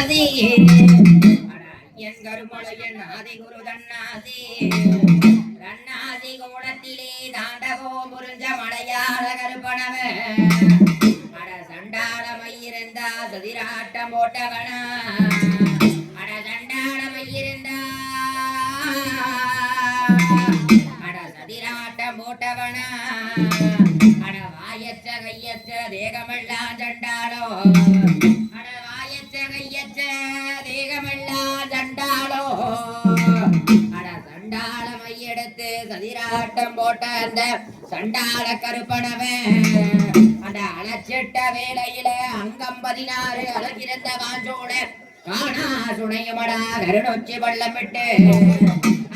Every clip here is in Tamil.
தன்னாதி என் கருமலையன் ஆதி குரு தன்னாதி தன்னாதி கோணத்திலே தாண்டகோ முறிஞ்ச மலையாள கருப்பணவ அட சண்டாளமையிருந்தா சதிராட்டம் போட்டவனா. அட சண்டாளமையிருந்தா. அட சதிராட்டம் போட்டவனா. அட வாயச்ச கையச்ச தேகமெல்லாம் சண்டாளோ. ஆட்டம் போட்ட அந்த சண்டாள கருப்பனவன். அந்த அலச்சிட்ட வேலையில அங்கம் பதினாறு அழகிருந்த வாஞ்சோட காணா துணையுமடா கருணொச்சி வள்ளமிட்டு.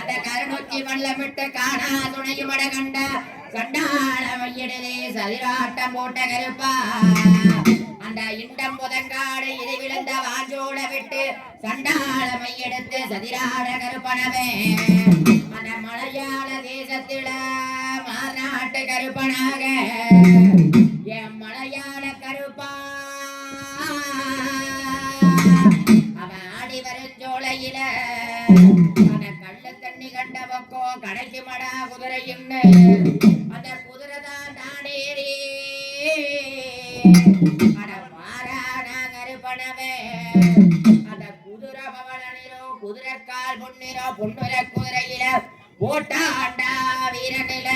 அந்த கருணொச்சி வள்ளமிட்டு காணா துணையுமட கண்ட சண்டாள மையிடலே சதிராட்டம் போட்ட கருப்பா. அந்த இண்டம் புதங்காடு இது விழுந்த வாஞ்சோட விட்டு சண்டாள மையெடுத்து சதிராட கருப்பனவே. அந்த மலையாள தேசத்தில மாநாட்டு கருப்பனாக. என் மலையாள கருப்பா. அவன் ஆடி வரும் ஜோலையில அந்த கள்ள தண்ணி கண்ட பக்கம் கடைக்கு மடா குதிரையுன்னு கருப்பனவே அந்த குதிரை பவனிலோ குதிரைக்கால் பொன்னிலோ பொன்னுர குதிரையில போட்டாண்டா வீரனில.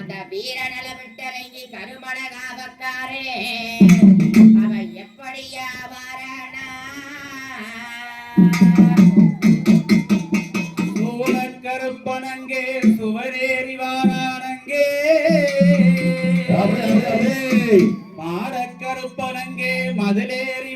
அந்த வீரனில விட்டவங்கி கருமண காவக்காரே அவன் எப்படியா மாறானா சூழக்கருப்பனங்கே சுவரேறி வாரானங்கே. கருப்பனங்கே மதிலேறி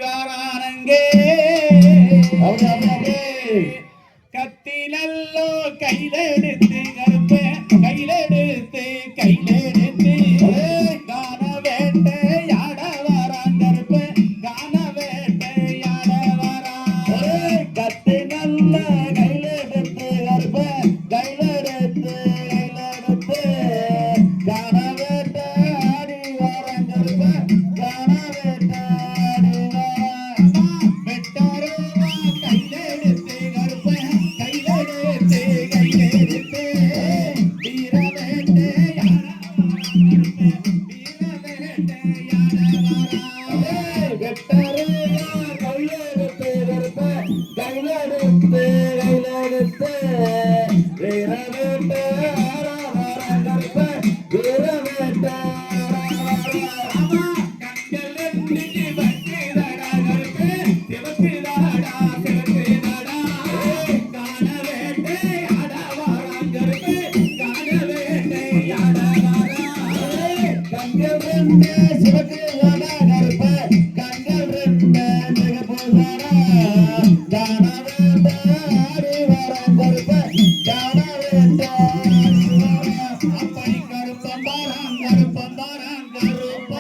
வாரானங்கே கத்தி நல்லோ கையிலெடுத்து கருப்ப கையிலெடுத்து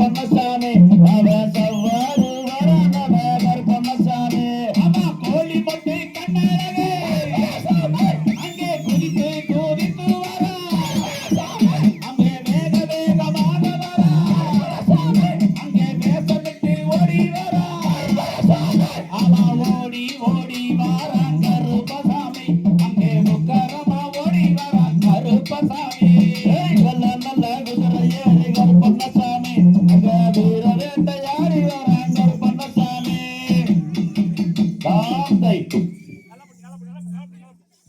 sama-sama.